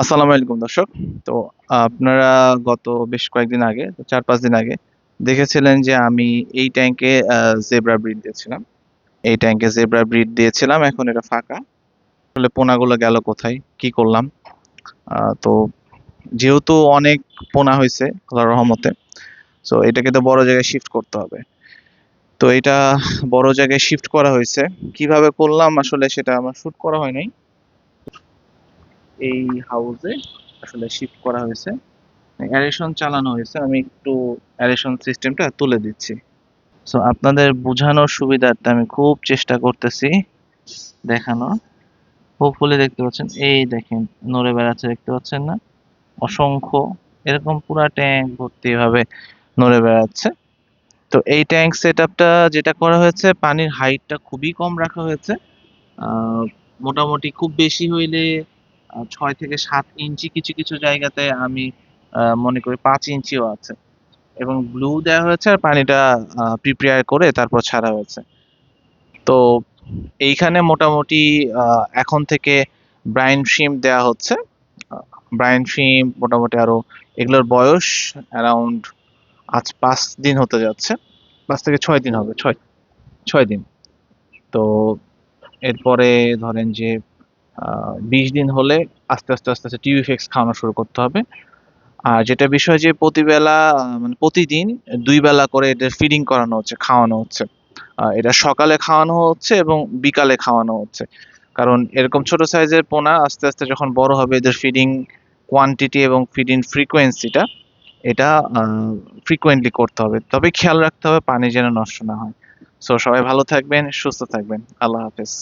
আসসালামু আলাইকুম দর্শক। তো, আপনারা গত বেশ কয়েকদিন আগে, চার পাঁচ দিন আগে দেখেছিলেন যে আমি এই ট্যাঙ্কে জেব্রা ব্রিড দিয়েছিলাম। এই ট্যাঙ্কে জেব্রা ব্রিড দিয়েছিলাম, এখন এটা ফাঁকা। আসলে পোনাগুলো গেল কোথায়? কি করলাম? তো যেহেতু অনেক পোনা হয়েছে, আল্লাহর রহমতে, তো এটাকে তো বড় জায়গায় শিফট করতে হবে। তো এটা বড় জায়গায় শিফট করা হয়েছে। কীভাবে করলাম আসলে সেটা আমার শুট করা হয় নাই। এই হাউসে আসলে শিফট করা হয়েছে। অ্যারেশন চালানো হয়েছে। আমি একটু অ্যারেশন সিস্টেমটা তুলে দিচ্ছি। সো আপনাদের বোঝানোর সুবিধার্থে আমি খুব চেষ্টা করতেছি দেখানো। হোপফুলি দেখতে পাচ্ছেন। এই দেখেন, নড়ে বেড়াচ্ছে দেখতে পাচ্ছেন না? অসংখ্য, এরকম পুরা ট্যাঙ্ক ভর্তি ভাবে নড়ে বেড়াচ্ছে। তো এই ট্যাঙ্ক সেট যেটা করা হয়েছে, পানির হাইটটা খুবই কম রাখা হয়েছে। মোটামুটি খুব বেশি হইলে ছয় থেকে সাত ইঞ্চি কিছু কিছু জায়গাতে আমি মনে করি পাঁচ ইঞ্চিও আছে। এবং ব্লু দেওয়া হয়েছে আর পানিটা প্রিপেয়ার করে তারপর ছাড়া হয়েছে। তো এইখানে মোটামুটি এখন থেকে ব্রাইন ফিম দেওয়া হচ্ছে। ব্রাইন ফিম মোটামুটি আরও এগুলোর বয়স অ্যারাউন্ড আজ পাঁচ দিন হতে যাচ্ছে। পাঁচ থেকে ছয় দিন হবে, ছয় ছয় দিন। তো এরপরে ধরেন যে বিশ দিন হলে আস্তে আস্তে আস্তে আস্তে টিউফেক্স খাওয়ানো শুরু করতে হবে। আর যেটা বিষয় যে প্রতিবেলা মানে প্রতিদিন দুই বেলা করে এদের ফিডিং করানো হচ্ছে, খাওয়ানো হচ্ছে। এটা সকালে খাওয়ানো হচ্ছে এবং বিকালে খাওয়ানো হচ্ছে। কারণ এরকম ছোট সাইজের পোনা আস্তে আস্তে যখন বড় হবে, এদের ফিডিং কোয়ান্টিটি এবং ফিডিং ফ্রিকোয়েন্সিটা এটা ফ্রিকোয়েন্টলি করতে হবে। তবে খেয়াল রাখতে হবে পানি যেন নষ্ট না হয়। সো সবাই ভালো থাকবেন, সুস্থ থাকবেন। আল্লাহ হাফেজ।